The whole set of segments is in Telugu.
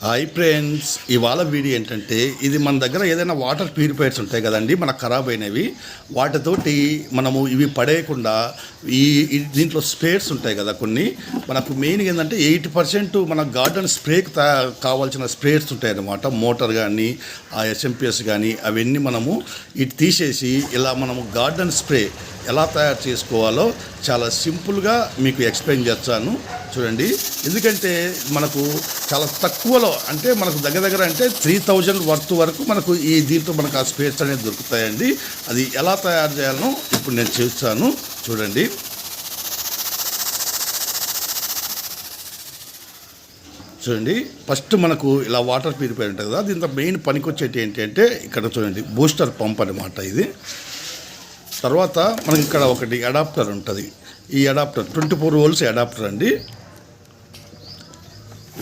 హాయ్ ఫ్రెండ్స్ ఇవాళ వీడియో ఏంటంటే ఇది మన దగ్గర ఏదైనా వాటర్ ప్యూరిఫైర్స్ ఉంటాయి కదండి మనకు ఖరాబ్ అయినవి వాటితోటి మనము ఇవి పడేయకుండా ఈ దీంట్లో స్ప్రేస్ ఉంటాయి కదా కొన్ని. మనకు మెయిన్ ఏంటంటే ఎయిటీ పర్సెంట్ మన గార్డెన్ స్ప్రేకి తా కావాల్సిన స్ప్రేస్ ఉంటాయి అన్నమాట. మోటార్ కానీ ఆ ఎస్ఎంపిఎస్ కానీ అవన్నీ మనము ఇటు తీసేసి ఇలా మనము గార్డెన్ స్ప్రే ఎలా తయారు చేసుకోవాలో చాలా సింపుల్గా మీకు ఎక్స్ప్లెయిన్ చేస్తాను. చూడండి. ఎందుకంటే మనకు చాలా తక్కువలో అంటే మనకు దగ్గర దగ్గర అంటే త్రీ థౌజండ్ వర్త్ వరకు మనకు ఈ దీంట్లో మనకు ఆ స్పేస్ అనేది దొరుకుతాయండి. అది ఎలా తయారు చేయాలనో ఇప్పుడు నేను చూస్తాను. చూడండి. చూడండి. ఫస్ట్ మనకు ఇలా వాటర్ ప్యూరిఫైర్ ఉంటుంది కదా దీంతో మెయిన్ పనికొచ్చేటి ఏంటి ఏంటంటే ఇక్కడ చూడండి బూస్టర్ పంప్ అనమాట ఇది. తర్వాత మనకి ఇక్కడ ఒకటి అడాప్టర్ ఉంటుంది. ఈ adapter twenty four volts adapter అండి.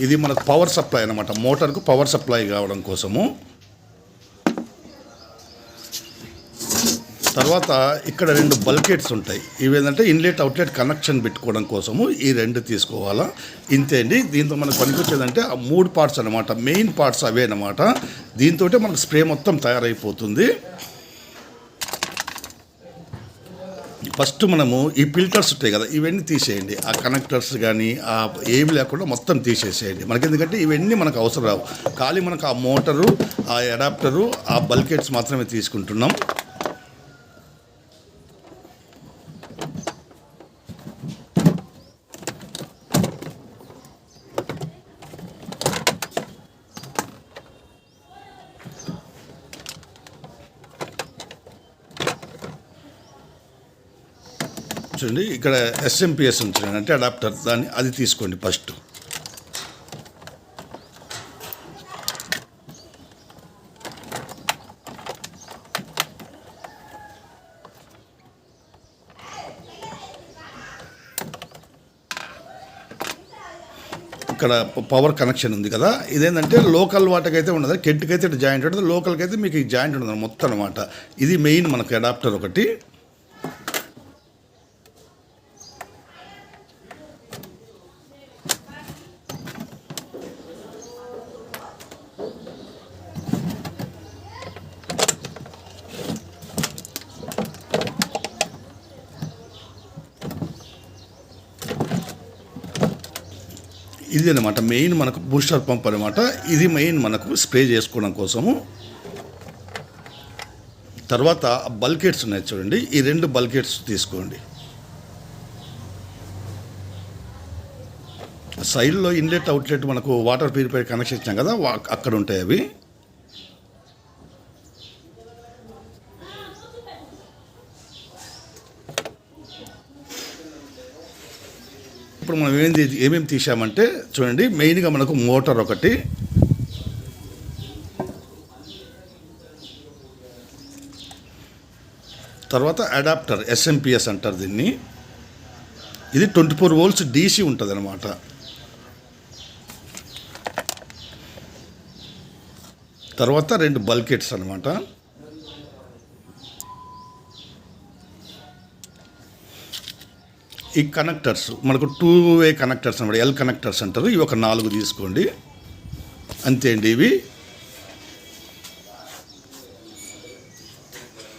ఇది మనకు పవర్ సప్లై అనమాట మోటార్కు పవర్ సప్లై కావడం కోసము. తర్వాత ఇక్కడ రెండు బల్కెట్స్ ఉంటాయి. ఇవి ఏంటంటే ఇన్లెట్ అవుట్లెట్ కనెక్షన్ పెట్టుకోవడం కోసము ఈ రెండు తీసుకోవాలా. ఇంతే అండి. దీంతో మనకు పనికొచ్చేదంటే ఆ మూడు పార్ట్స్ అనమాట మెయిన్ పార్ట్స్ అవే అనమాట దీంతో మనకు స్ప్రే మొత్తం తయారైపోతుంది. ఫస్ట్ మనము ఈ ఫిల్టర్స్ ఉంటాయి కదా ఇవన్నీ తీసేయండి. ఆ కనెక్టర్స్ కానీ ఆ ఏమి లేకుండా మొత్తం తీసేసేయండి. మనకి ఎందుకంటే ఇవన్నీ మనకు అవసరం రావు. ఖాళీ మనకు ఆ మోటరు ఆ అడాప్టరు ఆ బల్కెట్స్ మాత్రమే తీసుకుంటున్నాం. చూడండి ఇక్కడ ఎస్ఎంపిఎస్ ఉంచండి. అంటే అడాప్టర్ దాన్ని అది తీసుకోండి ఫస్ట్ ఇక్కడ పవర్ కనెక్షన్ ఉంది కదా. ఇదేంటంటే లోకల్ వాటికి అయితే ఉండదు కెట్కి అయితే ఇటు జాయింట్ ఉంటుంది. లోకల్కి అయితే మీకు జాయింట్ ఉండదు. మొత్తం అనమాట ఇది మెయిన్ మనకు అడాప్టర్ ఒకటి. ఇది అనమాట మెయిన్ మనకు బూస్టర్ పంప్ అనమాట ఇది మెయిన్ మనకు స్ప్రే చేసుకోవడం కోసము. తర్వాత బల్కెట్స్ ఉన్నాయి చూడండి. ఈ రెండు బల్కెట్స్ తీసుకోండి. సైడ్లో ఇన్లెట్ అవుట్లెట్ మనకు వాటర్ ప్యూరిఫై కనెక్షన్ ఇచ్చాం కదా అక్కడ ఉంటాయి అవి. ఇప్పుడు మనం ఏం ఏమేమి తీసామంటే చూడండి మెయిన్గా మనకు మోటార్ ఒకటి. తర్వాత అడాప్టర్ ఎస్ఎంపిఎస్ అంటారు దీన్ని. ఇది ట్వంటీ ఫోర్ వోల్ట్స్ డీసీ ఉంటుంది అనమాట తర్వాత రెండు బల్కెట్స్ అనమాట ఈ కనెక్టర్స్ మనకు టూ వే కనెక్టర్స్ అనమాట ఎల్ కనెక్టర్స్ అంటారు. ఇవి ఒక నాలుగు తీసుకోండి. అంతే అండి ఇవి.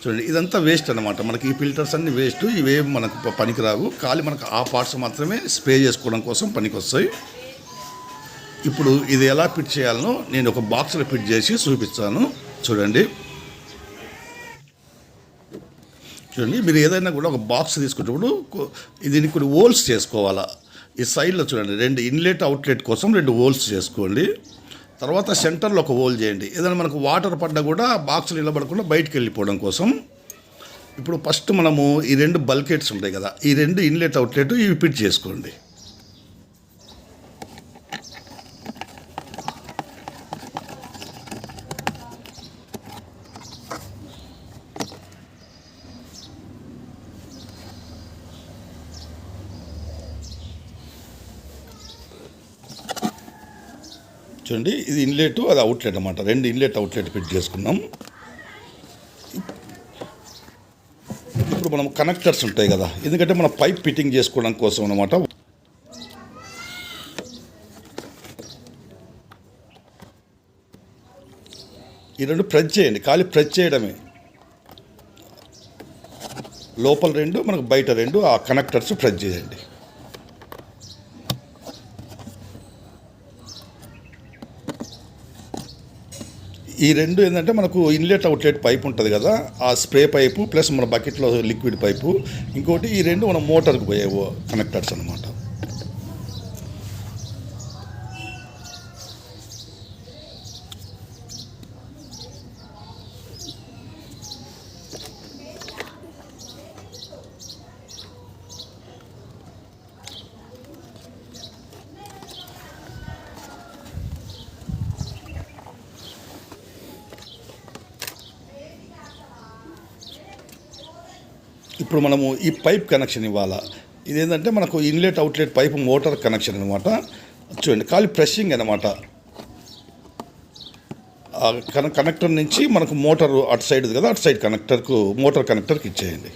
చూడండి ఇదంతా వేస్ట్ అనమాట మనకి ఈ ఫిల్టర్స్ అన్ని వేస్ట్ ఇవేం మనకు పనికిరావు. ఖాళీ మనకు ఆ పార్ట్స్ మాత్రమే స్ప్రే చేసుకోవడం కోసం పనికి వస్తాయి ఇప్పుడు ఇది ఎలా ఫిట్ చేయాలనో నేను ఒక బాక్స్లో ఫిట్ చేసి చూపిస్తాను. చూడండి. చూడండి మీరు ఏదైనా కూడా ఒక బాక్స్ తీసుకున్నప్పుడు దీనికి కొన్ని హోల్స్ చేసుకోవాలా. ఈ సైడ్లో చూడండి రెండు ఇన్లెట్ అవుట్లెట్ కోసం రెండు హోల్స్ చేసుకోండి. తర్వాత సెంటర్లో ఒక హోల్ చేయండి. ఏదైనా మనకు వాటర్ పడ్డా కూడా బాక్స్ నిలబడకుండా బయటకు వెళ్ళిపోవడం కోసం ఇప్పుడు ఫస్ట్ మనము ఈ రెండు బల్కెట్స్ ఉంటాయి కదా ఈ రెండు ఇన్లెట్ అవుట్లెట్ ఇవి ఫిట్ చేసుకోండి. చూడండి ఇది ఇన్లెట్ అది అవుట్లెట్ అనమాట రెండు ఇన్లెట్ అవుట్లెట్ ఫిట్ చేసుకున్నాం. ఇప్పుడు మనం కనెక్టర్స్ ఉంటాయి కదా ఎందుకంటే మనం పైప్ ఫిట్టింగ్ చేసుకోవడం కోసం అనమాట ఈ రెండు ప్రెస్ చేయండి ఖాళీ ప్రెస్ చేయడమే. లోపల రెండు మనకు బయట రెండు ఆ కనెక్టర్స్ ప్రెస్ చేయండి. ఈ రెండు ఏంటంటే మనకు ఇన్లెట్ అవుట్లెట్ పైప్ ఉంటుంది కదా ఆ స్ప్రే పైపు ప్లస్ మన బకెట్లో లిక్విడ్ పైపు. ఇంకోటి ఈ రెండు మన మోటార్కి పోయే కనెక్టర్స్ అనమాట ఇప్పుడు మనము ఈ పైప్ కనెక్షన్ ఇవ్వాలా? ఇదేంటంటే మనకు inlet outlet pipe motor connection అనమాట చూడండి ఖాళీ ప్రెషింగ్ అనమాట కన కనెక్టర్ నుంచి మనకు మోటార్ అటు సైడ్ కదా అటు సైడ్ కనెక్టర్కు మోటార్ కనెక్టర్కి ఇచ్చేయండి.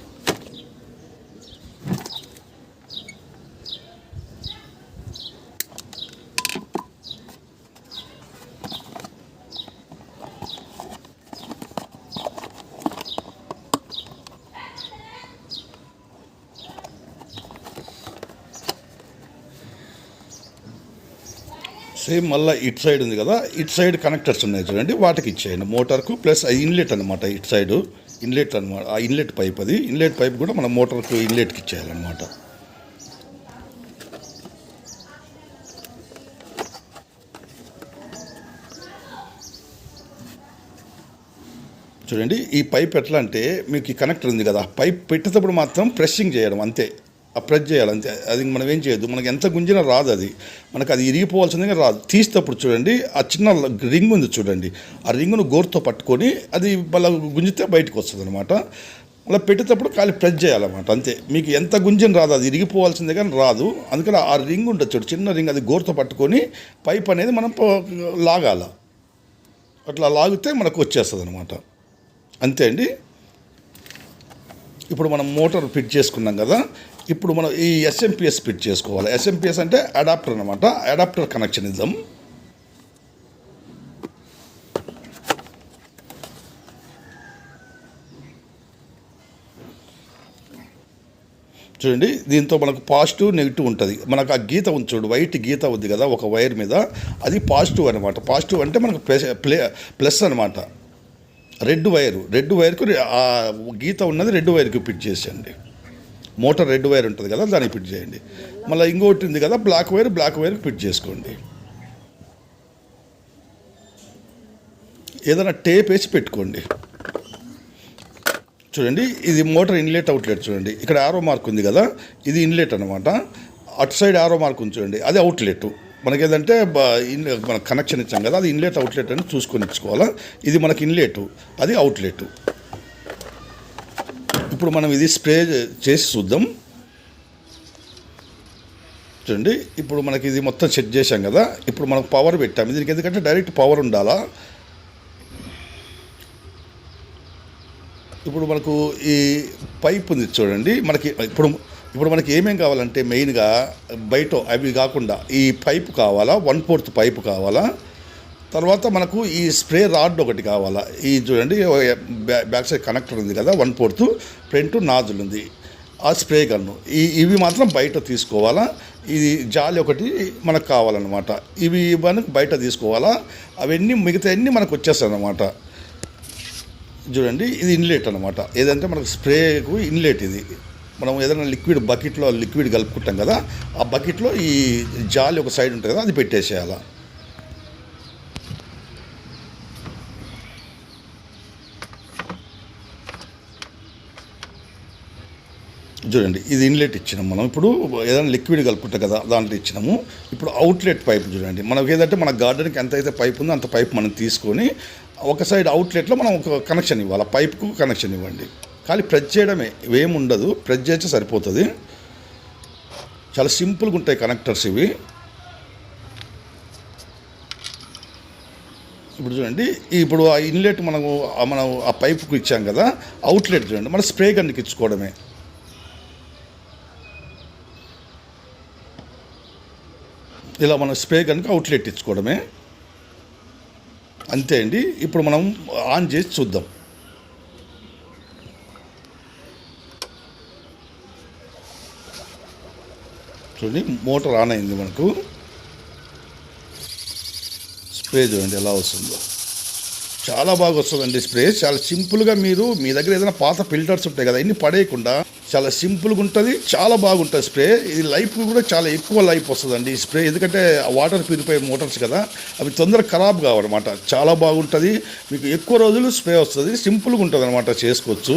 సేమ్ మళ్ళీ ఇటు సైడ్ ఉంది కదా ఇట్ సైడ్ కనెక్టర్స్ ఉన్నాయి చూడండి వాటికి ఇచ్చేయండి. మోటార్కు ప్లస్ ఆ ఇన్లెట్ అనమాట ఇటు సైడ్. ఇన్లెట్ అనమాట ఆ ఇన్లెట్ పైప్ అది. ఇన్లెట్ పైప్ కూడా మన మోటార్కు ఇన్లెట్కి ఇచ్చేయాలన్నమాట. చూడండి ఈ పైప్ ఎట్లా అంటే మీకు ఈ కనెక్టర్ ఉంది కదా పైప్ పెట్టేటప్పుడు మాత్రం ప్రెస్సింగ్ చేయడం అంతే. ఆ చేయాలి అంతే. అది మనం ఏం చేయొద్దు. మనకి ఎంత గుంజినా రాదు అది. మనకు అది ఇరిగిపోవాల్సిందిగా రాదు. తీసేటప్పుడు చూడండి ఆ చిన్న రింగ్ ఉంది చూడండి. ఆ రింగును గోరుతో పట్టుకొని అది మళ్ళీ గుంజితే బయటకు వస్తుంది అనమాట మళ్ళీ పెట్టేటప్పుడు ఖాళీ ప్రెస్ చేయాలన్నమాట అంతే. మీకు ఎంత గుంజిన రాదు అది ఇరిగిపోవాల్సిందే కానీ రాదు. అందుకని ఆ రింగ్ ఉంటుంది చూడు చిన్న రింగ్ అది గోరుతో పట్టుకొని పైప్ అనేది మనం లాగాల. అట్లా లాగితే మనకు వచ్చేస్తుంది అనమాట అంతే అండి. ఇప్పుడు మనం మోటార్ ఫిట్ చేసుకున్నాం కదా ఇప్పుడు మనం ఈ ఎస్ఎంపిఎస్ ఫిట్ చేసుకోవాలి. ఎస్ఎంపిఎస్ అంటే అడాప్టర్ అనమాట అడాప్టర్ కనెక్షన్ ఇద్దాం చూడండి దీంతో మనకు పాజిటివ్ నెగిటివ్ ఉంటుంది. మనకు ఆ గీత ఉంది చూడు వైట్ గీత ఉంది కదా ఒక వైర్ మీద. అది పాజిటివ్ అనమాట పాజిటివ్ అంటే మనకు ప్లస్ ప్లే ప్లస్ అనమాట రెడ్ వైరు రెడ్ వైర్కు ఆ గీత ఉన్నది రెడ్ వైర్కి ఫిట్ చేసేయండి. మోటార్ రెడ్ వైర్ ఉంటుంది కదా దానికి ఫిట్ చేయండి. మళ్ళీ ఇంకోటి ఉంది కదా బ్లాక్ వైర్ బ్లాక్ వైర్కి ఫిట్ చేసుకోండి. ఏదైనా టేప్ వేసి పెట్టుకోండి. చూడండి ఇది మోటార్ ఇన్లెట్ అవుట్లెట్ చూడండి. ఇక్కడ ఆరో మార్క్ ఉంది కదా ఇది ఇన్లెట్ అనమాట అటు సైడ్ ఆరో మార్క్ ఉంది చూడండి అది అవుట్లెట్. మనకి ఏదంటే మన కనెక్షన్ ఇచ్చాం కదా అది ఇన్లెట్ అవుట్లెట్ అని చూసుకొని ఇచ్చుకోవాలా. ఇది మనకి ఇన్లెట్ అది అవుట్లెట్. ఇప్పుడు మనం ఇది స్ప్రే చేసి చూద్దాం. చూడండి ఇప్పుడు మనకి ఇది మొత్తం చెక్ చేశాం కదా. ఇప్పుడు మనకు పవర్ పెట్టాం. దీనికి ఎందుకంటే డైరెక్ట్ పవర్ ఉండాలా? ఇప్పుడు మనకు ఈ పైప్ ఉంది చూడండి. మనకి ఇప్పుడు ఇప్పుడు మనకి ఏమేం కావాలంటే మెయిన్గా బయట అవి కాకుండా ఈ పైపు కావాలా? వన్ ఫోర్త్ పైపు కావాలా? తర్వాత మనకు ఈ స్ప్రే రాడ్ ఒకటి కావాలా? ఈ చూడండి బ్యాక్ సైడ్ కనెక్టర్ ఉంది కదా వన్ ఫోర్త్ ఫ్రంట్ నాజుల్ ఉంది. ఆ స్ప్రే గన్ను. ఈ ఇవి మాత్రం బయట తీసుకోవాలా? ఇది జాలి ఒకటి మనకు కావాలన్నమాట. ఇవి మనకు బయట తీసుకోవాలా? అవన్నీ మిగతా అన్నీ మనకు వచ్చేస్తాయి అన్నమాట చూడండి ఇది ఇన్లెట్ అనమాట ఏదంటే మనకు స్ప్రేకు ఇన్లెట్ ఇది. మనం ఏదైనా లిక్విడ్ బకెట్లో లిక్విడ్ కలుపుకుంటాం కదా ఆ బకెట్లో ఈ జాలి ఒక సైడ్ ఉంటుంది కదా అది పెట్టేసేయాలా? చూడండి ఇది ఇన్లెట్ ఇచ్చినాం మనం. ఇప్పుడు ఏదైనా లిక్విడ్ కలుపుకుంటాం కదా దాంట్లో ఇచ్చినాము. ఇప్పుడు అవుట్లెట్ పైప్ చూడండి మనకి ఏదంటే మన గార్డెన్కి ఎంత అయితే పైప్ ఉందో అంత పైప్ మనం తీసుకొని ఒక సైడ్ అవుట్లెట్లో మనం ఒక కనెక్షన్ ఇవ్వాలి పైప్కు కనెక్షన్ ఇవ్వండి. ఖాళీ ప్రెస్ చేయడమే ఇవేం ఉండదు ప్రెస్ చేస్తే సరిపోతుంది. చాలా సింపుల్గా ఉంటాయి కనెక్టర్స్ ఇవి. ఇప్పుడు చూడండి ఇప్పుడు ఆ ఇన్లెట్ మనము మనం ఆ పైపుకు ఇచ్చాం కదా అవుట్లెట్ చూడండి మన స్ప్రే గన్కి ఇచ్చుకోవడమే. ఇలా మనం స్ప్రే కనుక అవుట్లెట్ ఇచ్చుకోవడమే. అంతే అండి. ఇప్పుడు మనం ఆన్ చేసి చూద్దాం. చూడండి మోటార్ ఆన్ అయింది మనకు. స్ప్రే చూడండి ఎలా వస్తుందో. చాలా బాగా వస్తుందండి స్ప్రే. చాలా సింపుల్గా మీరు మీ దగ్గర ఏదైనా పాత ఫిల్టర్స్ ఉంటాయి కదా ఇన్ని పడేయకుండా చాలా సింపుల్గా ఉంటుంది చాలా బాగుంటుంది స్ప్రే. ఇది లైఫ్ కూడా చాలా ఎక్కువ లైఫ్ వస్తుందండి ఈ స్ప్రే. ఎందుకంటే వాటర్ ప్యూరిఫై మోటార్స్ కదా అవి తొందరగా ఖరాబ్ కావన్నమాట. చాలా బాగుంటుంది మీకు ఎక్కువ రోజులు స్ప్రే వస్తుంది సింపుల్గా ఉంటుంది అనమాట చేసుకోవచ్చు.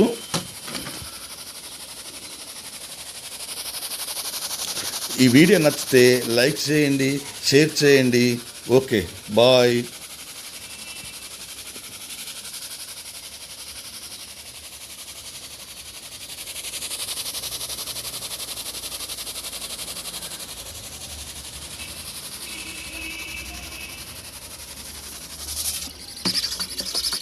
ఈ వీడియో నచ్చితే లైక్ చేయండి షేర్ చేయండి. Okay bye.